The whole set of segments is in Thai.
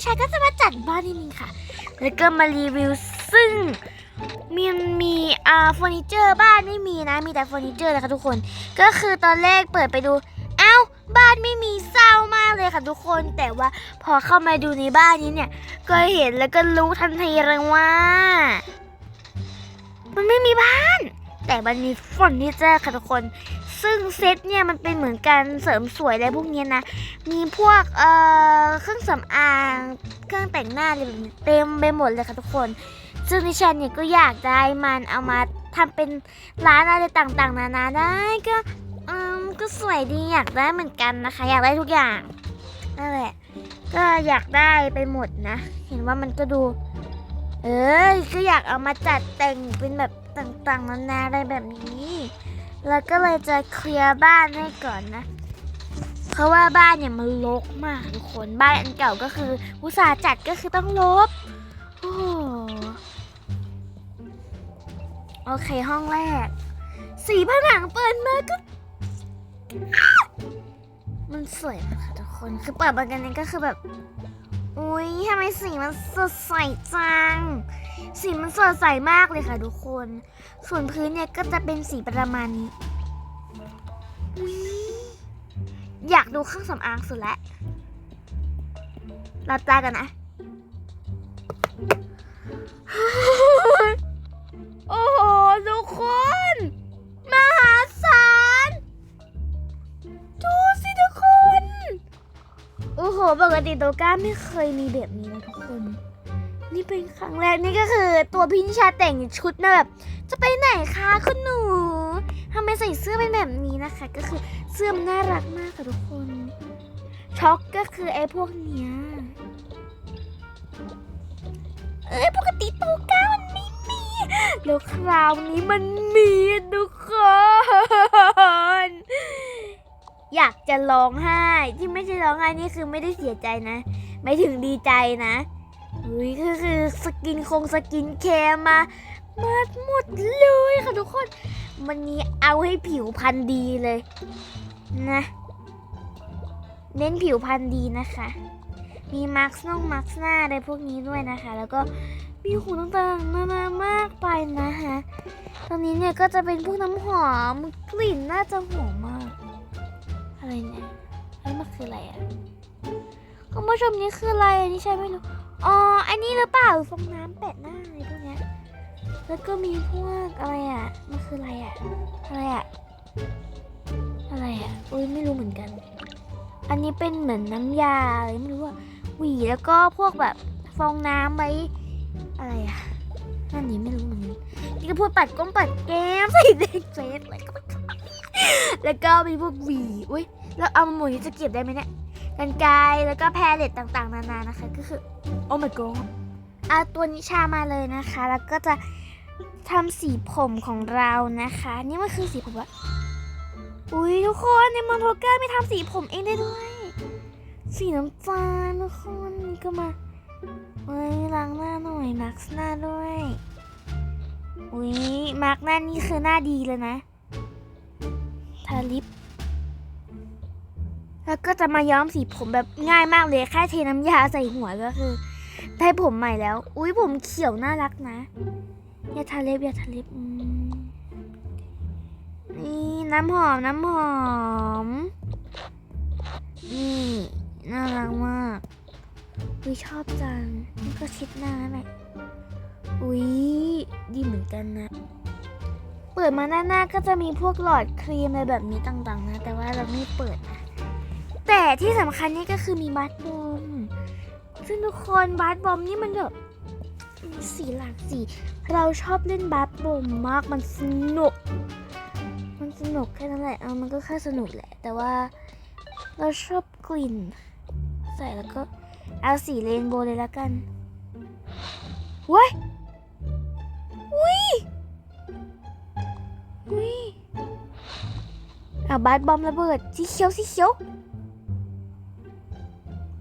วันนี้นะคะนิชาก็จะมาจัดบ้านนิดนึงค่ะ แล้วก็มารีวิวซึ่งมีมีอ่าเฟอร์นิเจอร์บ้านไม่มีนะ มีแต่เฟอร์นิเจอร์นะคะทุกคน ก็คือตอนแรกเปิดไปดู เอ้า บ้านไม่มีเศร้ามากเลยค่ะทุกคน แต่ว่าพอเข้ามาดูในบ้านนี้เนี่ย ก็เห็นแล้วก็รู้ทันทีเลยว่า มันไม่มีบ้าน แต่มันมีเฟอร์นิเจอร์ค่ะทุกคน ซึ่งเซตเนี่ยมันเป็นเหมือนการเสริมสวยอะไรพวกนี้นะ มีพวกเอ่อเครื่องสำอาง เครื่องแต่งหน้าอะไรแบบนี้เต็มไปหมดเลยค่ะทุกคน ซึ่งดิฉันเนี่ยก็อยากได้มันเอามาทำเป็นร้านอะไรต่างๆ นานาได้ก็อืมก็สวยดีอยากได้เหมือนกันนะคะ อยากได้ทุกอย่างนั่นแหละก็อยากได้ไปหมดนะ เห็นว่ามันก็ดู เออก็อยากเอามาจัดแต่งเป็นแบบต่างๆนานาอะไรแบบนี้ แล้วก็เลยจะเคลียร์บ้านให้ก่อนนะ เพราะว่าบ้านเนี่ยมันรกมากทุกคนบ้านอันเก่าก็คืออุตสาห์จัดก็คือต้องลบโอ้โหโอเคห้องแรก สีผนังเปิดมาก็ มันสวยมากค่ะทุกคนคือเปิดมากันนี้ก็คือแบบ อุ้ยทำไมสีมันสดใสจัง สีมันสดใสมากเลยค่ะทุกคน ส่วนพื้นเนี่ยก็จะเป็นสีประมาณนี้อุ๊ยอยากดูเครื่องสำอางสุดแล้วหลับตากันนะ ติโตก้าไม่เคยมีแบบนี้นะทุกคน นี่เป็นครั้งแรกนี่ก็คือตัวพี่นิชาแต่งชุดนะแบบจะไปไหนคะคุณหนูทำไมใส่เสื้อเป็นแบบนี้นะคะ ก็คือเสื้อมันน่ารักมากค่ะทุกคน ช็อกก็คือไอ้พวกเนี้ยเอ้ยปกติโตก้ามันไม่มีแล้วคราวนี้มันมีทุกคน อยากจะร้องไห้ที่ไม่ใช่ร้องไห้นี่คือไม่ได้เสียใจนะ ไม่ถึงดีใจนะอุ้ยก็คือสกินคงสกินแคร์มามาหมดเลยค่ะทุกคนวันนี้เอาให้ผิวพรรณดีเลยนะ เน้นผิวพรรณดีนะคะ มีมาร์คน่องมาร์คหน้าอะไรพวกนี้ด้วยนะคะ แล้วก็มีหูต่างๆนานามากไปนะคะ ตอนนี้เนี่ยก็จะเป็นพวกน้ำหอมกลิ่นน่าจะหอม อะไรเนี่ยแล้วมันคืออะไรอะคุณผู้ชมนี่คืออะไรอันนี้ใช่ไม่รู้อ๋ออันนี้หรือเปล่าฟองน้ำแปะหน้าอะไรพวกเนี้ยแล้วก็มีพวกอะไรอะมันคืออะไรอะอะไรอะอะไรอะอุ้ยไม่รู้เหมือนกัน อันนี้เป็นเหมือนน้ำยาอะไรไม่รู้อะหวีแล้วก็พวกแบบฟองน้ำไว้อะไรอะนั่นนี่ไม่รู้เหมือนกันนี่ก็พวกปัดก้มปัดแก้มใส่เด็กเฟสอะไรก็ไม่รู้แล้วก็มีพวกหวีอุ้ย แล้วเอาหมูนี้จะเก็บได้ไหมเนี่ยกันไกรแล้วก็แพรเลตต่างๆ นานานะคะ ก็คือ โอ้ my god เอาตัวนิชามาเลยนะคะ แล้วก็จะทำสีผมของเรานะคะ นี่มันคือสีผมอะอุ้ยทุกคนในมอนโทเกอร์ไม่ทำสีผมเองได้ด้วย สีน้ำตาลทุกคนนี่ก็มาเฮ้ยล้างหน้าหน่อยมาร์คหน้าด้วยอุ้ยมาร์คหน้านี่คือหน้าดีเลยนะทาลิป แล้วก็จะมาย้อมสีผมแบบง่ายมากเลยแค่เทน้ำยาใส่หัวก็คือ ได้ผมใหม่แล้ว อุ้ยผมเขียวน่ารักนะ อย่าทาเล็บอย่าทาเล็บนี่น้ำหอมน้ำหอม นี่น่ารักมาก อุ้ยชอบจังนี่ก็ชิดหน้าแม่อุ้ยดีเหมือนกันนะ เปิดมาหน้าหน้าก็จะมีพวกหลอดครีมอะไรแบบนี้ต่างๆนะ แต่ว่าเราไม่เปิดนะ แต่ที่สำคัญนี่ก็คือมีบัตบอมซึ่งทุกคนบัตบอมนี่มันแบบมีสีหลากสี เราชอบเล่นบัตบอมมากมันสนุก มันสนุกแค่นั้นแหละเออมันก็แค่สนุกแหละ แต่ว่าเราชอบกลิ่น ใส่แล้วก็เอาสีเรนโบว์เลยละกันว้ยอุ้ยอุ้ยเอาบัตบอมระเบิดสีเขียวสีเขียว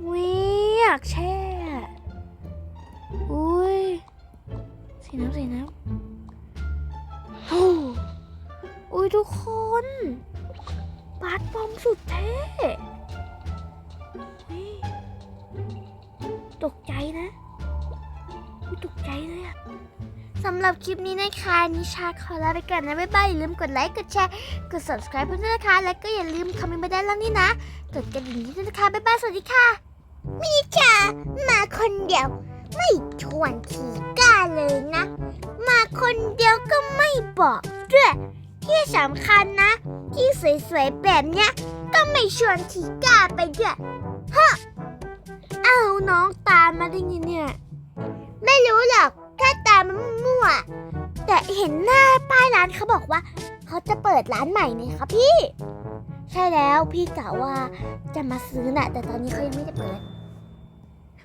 อุ้ยอยากแช่ อุ้ยสีน้ำสีน้ำอุ้ยทุกคนบาตบอมสุดเท่ตกใจนะตกใจเลยอะสำหรับคลิปนี้นะคะ นิชาขอลาไปก่อนนะ บ๊ายบาย อย่าลืมกดไลค์ กดแชร์ กด subscribe เพื่อนๆนะคะ และก็อย่าลืมคอมเมนต์มาด้แล้วนี่นะ กดกระดิ่งด้วยนะคะ บ๊ายบาย สวัสดีค่ะ นิชามาคนเดียว ไม่ชวนทีก้าเลยนะ มาคนเดียวก็ไม่บอกด้วยที่สำคัญนะ ที่สวยๆแบบเนี้ย ก็ไม่ชวนทีก้าไปด้วยฮะเอาน้องตามมาได้ไงเนี่ย ไม่รู้หรอกแค่ตามมันมั่วๆแต่เห็นหน้าป้ายร้านเขาบอกว่า เขาจะเปิดร้านใหม่นี่ครับพี่ ใช่แล้วพี่กะว่าจะมาซื้อน่ะ แต่ตอนนี้เขายังไม่ได้เปิด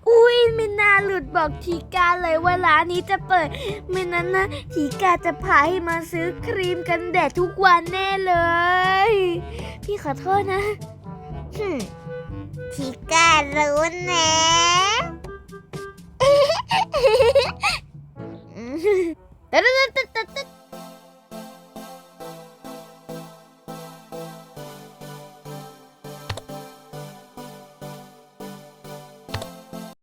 อุ้ยไม่น่าหลุดบอกทีกาเลยว่าร้านนี้จะเปิดไม่นั้นนะทีกาจะพาให้มาซื้อครีมกันแดดทุกวันแน่เลย พี่ขอโทษนะหึ่มทีการู้นะตึ๊ดตึ๊ดตึ๊ดตึ๊ด